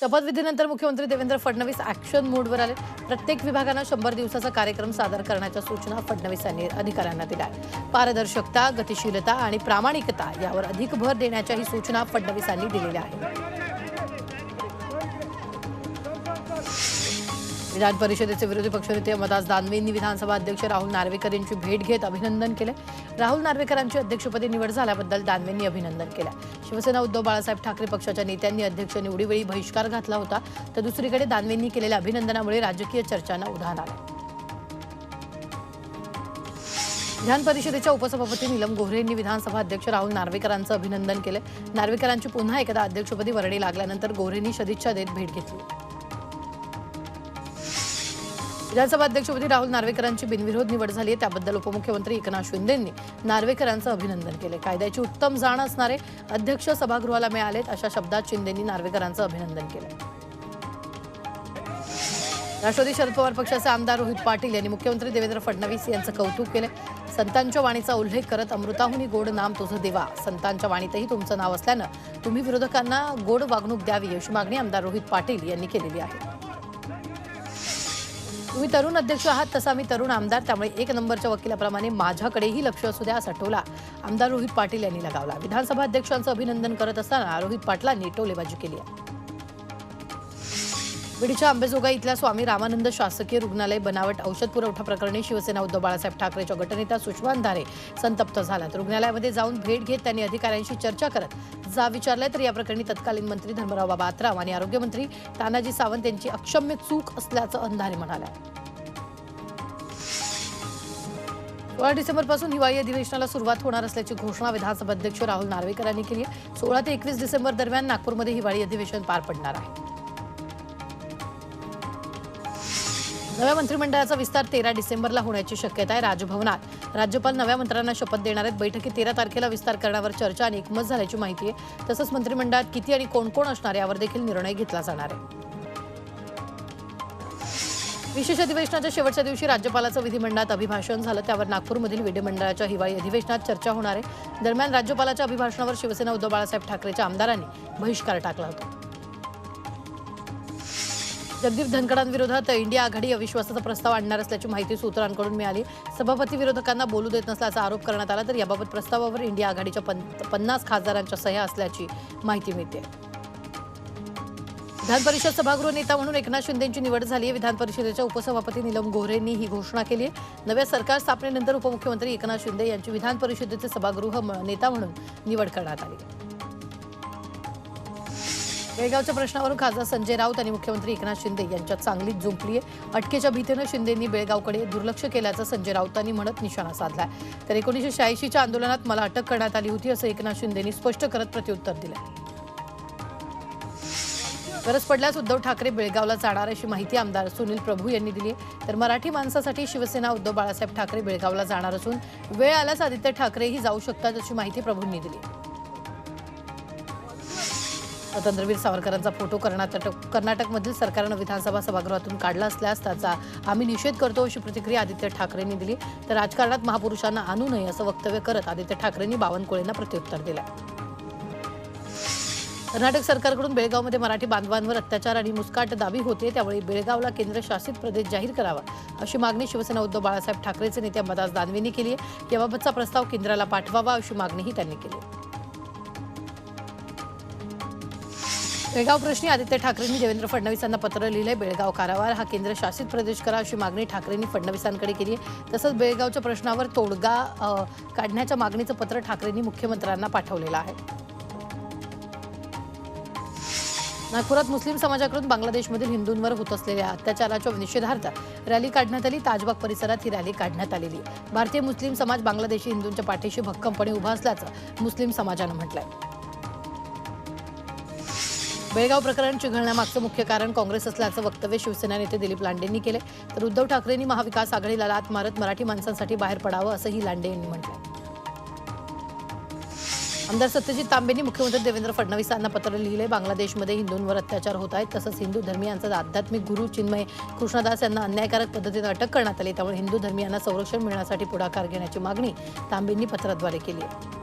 शपथविधीनंतर मुख्यमंत्री देवेंद्र फडणवीस ऍक्शन मोडवर आले. प्रत्येक विभागानं शंभर दिवसाचा कार्यक्रम सादर करण्याच्या सूचना फडणवीसांनी अधिकाऱ्यांना दिल्या पारदर्शकता गतिशीलता आणि प्रामाणिकता यावर अधिक भर देण्याच्याही सूचना फडणवीसांनी दिलेल्या आहेत. विधान परिषदेचे विरोधी पक्षनेते अंबादास दानवेंनी विधानसभा अध्यक्ष राहुल नार्वेकर यांची भेट घेत अभिनंदन केले. राहुल नार्वेकरांची अध्यक्षपदी निवड झाल्याबद्दल दानवेंनी अभिनंदन केलं. शिवसेना उद्धव बाळासाहेब ठाकरे पक्षाच्या नेत्यांनी अध्यक्ष निवडीवेळी बहिष्कार घातला होता. तर दुसरीकडे दानवेंनी केलेल्या अभिनंदनामुळे राजकीय चर्चांना उधाण आलं. विधान परिषदेच्या उपसभापती नीलम गोऱ्हे यांनी विधानसभा अध्यक्ष राहुल नार्वेकरांचं अभिनंदन केलं. नार्वेकरांची पुन्हा एकदा अध्यक्षपदी वर्णी लागल्यानंतर गोऱ्हेंनी सदिच्छा देत भेट घेतली. विधानसभा अध्यक्षपदी राहुल नार्वेकरांची बिनविरोध निवड झाली आहे. त्याबद्दल उपमुख्यमंत्री एकनाथ शिंदेंनी नार्वेकरांचं अभिनंदन केले कायद्याची उत्तम जाण असणारे अध्यक्ष सभागृहाला मिळालेत अशा शब्दात शिंदेंनी नार्वेकरांचं अभिनंदन केलं राष्ट्रवादी शरद पवार पक्षाचे आमदार रोहित पाटील यांनी मुख्यमंत्री देवेंद्र फडणवीस यांचं कौतुक केलं संतांच्या वाणीचा उल्लेख करत अमृताहुनी गोड नाम तुझं देवा. संतांच्या वाणीतही तुमचं नाव असल्यानं तुम्ही विरोधकांना गोड वागणूक द्यावी अशी मागणी आमदार रोहित पाटील यांनी केलेली आहे. तुम्ही तरुण अध्यक्ष आहात तसा मी तरुण आमदार. त्यामुळे एक नंबरच्या वकिलाप्रमाणे माझ्याकडेही लक्ष असू द्या असा टोला आमदार रोहित पाटील यांनी लगावला. विधानसभा अध्यक्षांचं अभिनंदन करत असताना रोहित पाटलांनी टोलेबाजी केली आहे. बीडच्या आंबेजोगाई इथल्या स्वामी रामानंद शासकीय रुग्णालय बनावट औषध पुरवठा प्रकरणी शिवसेना उद्धव बाळासाहेब ठाकरेच्या गटनेता सुषमा अंधारे संतप्त झाल्यात रुग्णालयामध्ये जाऊन भेट घेत त्यांनी अधिकाऱ्यांशी चर्चा करत जा विचारलंय. तर या प्रकरणी तत्कालीन मंत्री धर्मराव बाबा आत्राम आणि आरोग्यमंत्री तानाजी सावंत यांची अक्षम्य चूक असल्याचं अंधारे म्हणाल्या. सोळा डिसेंबरपासून हिवाळी अधिवेशनाला सुरुवात होणार असल्याची घोषणा विधानसभा अध्यक्ष राहुल नार्वेकर यांनी केली आहे. सोळा ते एकवीस डिसेंबर दरम्यान नागपूरमध्ये हिवाळी अधिवेशन पार पडणार आहे. नव्या मंत्रिमंडळाचा विस्तार तेरा डिसेंबरला होण्याची शक्यता आहे राजभवनात. राज्यपाल नव्या मंत्र्यांना शपथ देणार आहेत. बैठकीत तेरा तारखेला विस्तार करण्यावर चर्चा आणि एकमत झाल्याची माहिती आहे. तसंच मंत्रिमंडळात किती आणि कोण कोण असणार यावर देखील निर्णय घेतला जाणार आहे. विशेष अधिवेशनाच्या शेवटच्या दिवशी राज्यपालाचं विधिमंडळात अभिभाषण झालं. त्यावर नागपूरमधील विधिमंडळाच्या हिवाळी अधिवेशनात चर्चा होणार आहे. दरम्यान राज्यपालाच्या अभिभाषणावर शिवसेना उद्धव बाळासाहेब ठाकरेच्या आमदारांनी बहिष्कार टाकला होता. जगदीप धनखडांविरोधात इंडिया आघाडी अविश्वासाचा प्रस्ताव आणणार असल्याची माहिती सूत्रांकडून मिळाली. सभापती विरोधकांना बोलू देत नसल्याचा आरोप करण्यात आला तर याबाबत प्रस्तावावर इंडिया आघाडीच्या पन पन्नास खासदारांच्या सह्या असल्याची माहिती मिळते. विधान परिषद सभागृह नेता म्हणून एकनाथ शिंदेची निवड झाली आहे. विधान परिषदेच्या उपसभापती निलम गोऱ्हेंनी ही घोषणा केली आहे. नव्या सरकार स्थापनेनंतर उपमुख्यमंत्री एकनाथ शिंदे यांची विधान परिषदेचे सभागृह नेता म्हणून निवड करण्यात आली आहे. बेळगावच्या प्रश्नावरून खासदार संजय राऊत आणि मुख्यमंत्री एकनाथ शिंदे यांच्यात चांगलीच जुंपली आहे अटकेच्या भीतीनं शिंदेंनी बेळगावकडे दुर्लक्ष केल्याचं संजय राऊतांनी म्हणत निशाणा साधलाय. तर एकोणीसशे शहाऐंशीच्या आंदोलनात मला अटक करण्यात आली होती असं एकनाथ शिंदेंनी स्पष्ट करत प्रत्युत्तर दिलं गरज पडल्यास उद्धव ठाकरे बेळगावला जाणार अशी माहिती आमदार सुनील प्रभू यांनी दिली तर मराठी माणसासाठी शिवसेना उद्धव बाळासाहेब ठाकरे बेळगावला जाणार असून वेळ आल्यास आदित्य ठाकरेही जाऊ शकतात अशी माहिती प्रभूंनी दिली. स्वातंत्र्यवीर सावरकरांचा फोटो कर्नाटक कर्नाटकमधील सरकारनं विधानसभा सभागृहातून काढला असल्यास त्याचा आम्ही निषेध करतो अशी प्रतिक्रिया आदित्य ठाकरेंनी दिली. तर राजकारणात महापुरुषांना आणू नये असं वक्तव्य करत आदित्य ठाकरेंनी बावनकुळेंना प्रत्युत्तर दिलं. कर्नाटक सरकारकडून बेळगावमध्ये मराठी बांधवांवर अत्याचार आणि मुस्काट दाबी होते त्यावेळी बेळगावला केंद्रशासित प्रदेश जाहीर करावा अशी मागणी शिवसेना उद्धव बाळासाहेब ठाकरेचे नेते अंबादास दानवेंनी केली याबाबतचा प्रस्ताव केंद्राला पाठवावा अशी मागणीही त्यांनी केली बेळगाव प्रश्नी आदित्य ठाकरेंनी देवेंद्र फडणवीसांना पत्र लिहिलंय. बेळगाव कारावार हा केंद्र शासित प्रदेश करा अशी मागणी ठाकरेंनी फडणवीसांकडे केली आहे. तसंच बेळगावच्या प्रश्नावर तोडगा काढण्याच्या मागणीचं पत्र ठाकरेंनी मुख्यमंत्र्यांना पाठवलेलं आहे. नागपुरात मुस्लिम समाजाकडून बांगलादेशमधील हिंदूंवर होत असलेल्या अत्याचाराच्या निषेधार्थ रॅली काढण्यात आली. ताजबाग परिसरात ही रॅली काढण्यात आलेली भारतीय मुस्लिम समाज बांगलादेशी हिंदूंच्या पाठीशी भक्कमपणे उभा असल्याचं मुस्लिम समाजानं म्हटलंय. बेळगाव प्रकरण चिघळण्यामागचं मुख्य कारण काँग्रेस असल्याचं वक्तव्य शिवसेना नेते दिलीप लांडेंनी केले तर उद्धव ठाकरेंनी महाविकास आघाडीला लात मारत मराठी माणसांसाठी बाहेर पडावं असंही लांडे यांनी म्हटलं आमदार सत्यजित तांबेंनी मुख्यमंत्री देवेंद्र फडणवीसांना पत्र लिहिले बांगलादेशमध्ये हिंदूंवर अत्याचार होत आहेत. तसंच हिंदू धर्मियांचा आध्यात्मिक गुरु चिन्मय कृष्णदास यांना अन्यायकारक पद्धतीनं अटक करण्यात आली त्यामुळे हिंदू धर्मियांना संरक्षण मिळण्यासाठी पुढाकार घेण्याची मागणी तांबेंनी पत्राद्वारे केली आहे.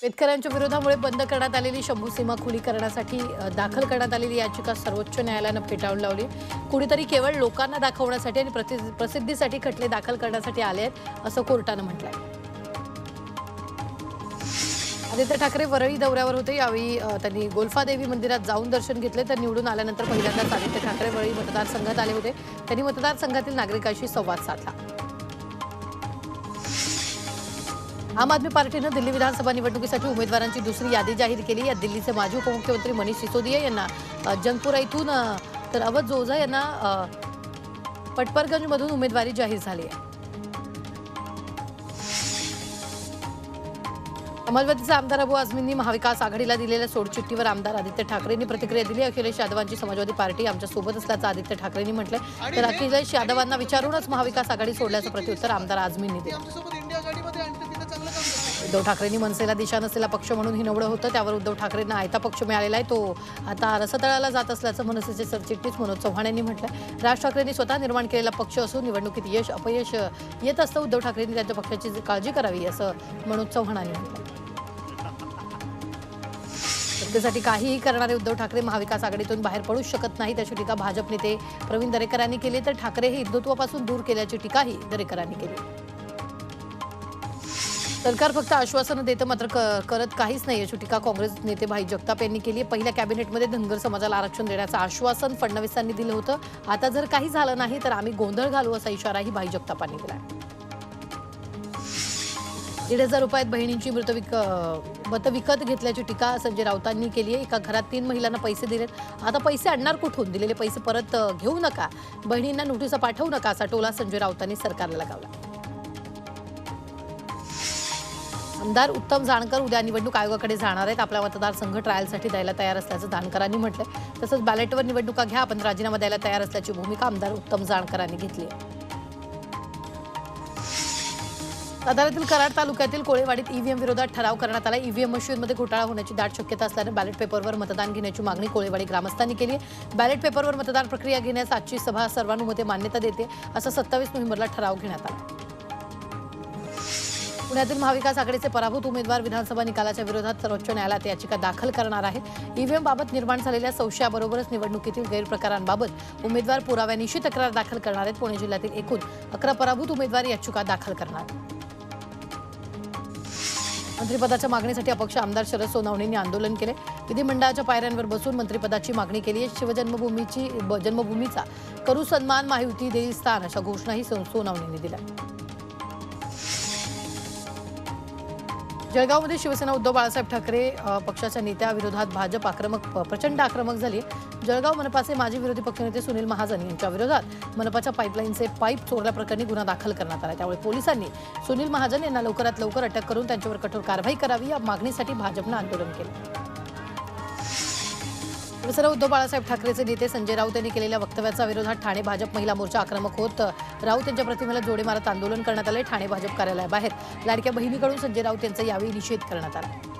शेतकऱ्यांच्या विरोधामुळे बंद करण्यात आलेली शंभू सीमा खुली करण्यासाठी दाखल करण्यात आलेली याचिका सर्वोच्च न्यायालयानं फेटाळून लावली. कुणीतरी केवळ लोकांना दाखवण्यासाठी आणि प्रति- प्रसिद्धीसाठी खटले दाखल करण्यासाठी आले आहेत असं कोर्टानं म्हटलंय. आदित्य ठाकरे वरळी दौऱ्यावर होते. यावेळी त्यांनी गोल्फादेवी मंदिरात जाऊन दर्शन घेतले. तर निवडून आल्यानंतर पहिल्यांदाच आदित्य ठाकरे वरळी मतदारसंघात आले होते. त्यांनी मतदारसंघातील नागरिकांशी संवाद साधला. आम आदमी पार्टीनं दिल्ली विधानसभा निवडणुकीसाठी उमेदवारांची दुसरी यादी जाहीर केली. या दिल्लीचे माजी उपमुख्यमंत्री मनीष सिसोदिया यांना जंगपुरा इथून तर अवध जोझा यांना पटपरगंजमधून उमेदवारी जाहीर झाली आहे. समाजवादीचे आमदार अबू आझमींनी महाविकास आघाडीला दिलेल्या सोडचिठ्ठीवर आमदार आदित्य ठाकरेंनी प्रतिक्रिया दिली. अखिलेश यादवांची समाजवादी पार्टी आमच्यासोबत असल्याचं आदित्य ठाकरेंनी म्हटलंय. तर अखिलेश यादवांना विचारूनच महाविकास आघाडी सोडल्याचं प्रत्युत्तर आमदार आझमींनी दिलं. उद्धव ठाकरेंनी मनसेला दिशा नसलेला पक्ष म्हणून हिनवडं होतं. त्यावर उद्धव ठाकरेंना आयता पक्ष मिळालेला आहे. तो आता रसतळाला जात असल्याचं मनसेचे सरचिटणीस मनोज चव्हाण यांनी म्हटलंय. राज ठाकरेंनी स्वतः निर्माण केलेला पक्ष असून निवडणुकीत यश अपयश येत असतं. उद्धव ठाकरेंनी त्यांच्या पक्षाची काळजी करावी असं मनोज चव्हाणांनी म्हटलं सत्तेसाठी काहीही करणारे उद्धव ठाकरे महाविकास आघाडीतून बाहेर पडूच शकत नाहीत अशी टीका भाजप नेते प्रवीण दरेकरांनी केली तर ठाकरे हे हिंदुत्वापासून दूर केल्याची टीकाही दरेकरांनी केली सरकार फक्त आश्वासनं देतं मात्र करत काहीच नाही अशी टीका काँग्रेस नेते भाई जगताप यांनी केली आहे. पहिल्या कॅबिनेटमध्ये धनगर समाजाला आरक्षण देण्याचं आश्वासन फडणवीसांनी दिलं होतं. आता जर काही झालं नाही तर आम्ही गोंधळ घालू असा इशाराही भाई जगतापांनी दिला दीड हजार रुपयात बहिणींची मृत विक मत विकत घेतल्याची टीका संजय राऊतांनी केली आहे. एका घरात तीन महिलांना पैसे दिलेत आता पैसे आणणार कुठून? दिलेले पैसे परत घेऊ नका. बहिणींना नोटिसा पाठवू नका असा टोला संजय राऊतांनी सरकारला लगावला. आमदार उत्तम जानकर उद्या निवडणूक आयोगाकडे जाणार आहेत. आपला मतदारसंघ ट्रायलसाठी द्यायला तयार असल्याचं जानकरांनी म्हटलंय. तसंच बॅलेटवर निवडणुका घ्या आपण राजीनामा द्यायला तयार असल्याची भूमिका आमदार उत्तम जानकरांनी घेतली आहे. साताऱ्यातील कराड तालुक्यातील कोळेवाडीत ईव्हीएम विरोधात ठराव करण्यात आला ईव्हीएम मशीनमध्ये घोटाळा होण्याची दाट शक्यता असल्याने बॅलेट पेपरवर मतदान घेण्याची मागणी कोळेवाडी ग्रामस्थांनी केली आहे. बॅलेट पेपरवर मतदान प्रक्रिया घेण्यास आजची सभा सर्वानुमते मान्यता देते असं सत्तावीस नोव्हेंबरला ठराव घेण्यात आला. पुण्यातील महाविकास आघाडीचे पराभूत उमेदवार विधानसभा निकालाच्या विरोधात सर्वोच्च न्यायालयात याचिका दाखल करणार आहेत. ईव्हीएम बाबत निर्माण झालेल्या संशयाबरोबरच निवडणुकीतील गैरप्रकारांबाबत उमेदवार पुराव्यानिशी तक्रार दाखल करणार आहेत. पुणे जिल्ह्यातील एकूण अकरा पराभूत उमेदवार याचिका दाखल करणार मंत्रिपदाच्या मागणीसाठी अपक्ष आमदार शरद सोनवणेंनी आंदोलन केले. विधिमंडळाच्या पायऱ्यांवर बसून मंत्रिपदाची मागणी केली आहे. शिवजन्मभूमीची ब- जन्मभूमीचा करू सन्मान माहिती देईल स्थान अशा घोषणाही सो- सोनवणेंनी दिल्या. जळगावमध्ये शिवसेना उद्धव बाळासाहेब ठाकरे पक्षाच्या नेत्याविरोधात भाजप आक्रमक प्रचंड आक्रमक झाली. जळगाव मनपाचे माजी विरोधी पक्षनेते सुनील महाजन यांच्या विरोधात मनपाच्या पाईपलाईनचे पाईप चोरल्याप्रकरणी गुन्हा दाखल करण्यात आला. त्यामुळे पोलिसांनी सुनील महाजन यांना लवकरात लवकर अटक करून त्यांच्यावर कठोर कारवाई करावी या मागणीसाठी भाजपनं आंदोलन केलं. शिवसेना उद्धव बाळासाहेब ठाकरेचे नेते संजय राऊत यांनी केलेल्या वक्तव्याचा विरोधात ठाणे भाजप महिला मोर्चा आक्रमक होत. राऊत यांच्या प्रतिमेला जोडे मारत आंदोलन करण्यात आले ठाणे भाजप कार्यालयाबाहेर. लाडक्या बहिणीकडून संजय राऊत यांचा यावेळी निषेध करण्यात आला.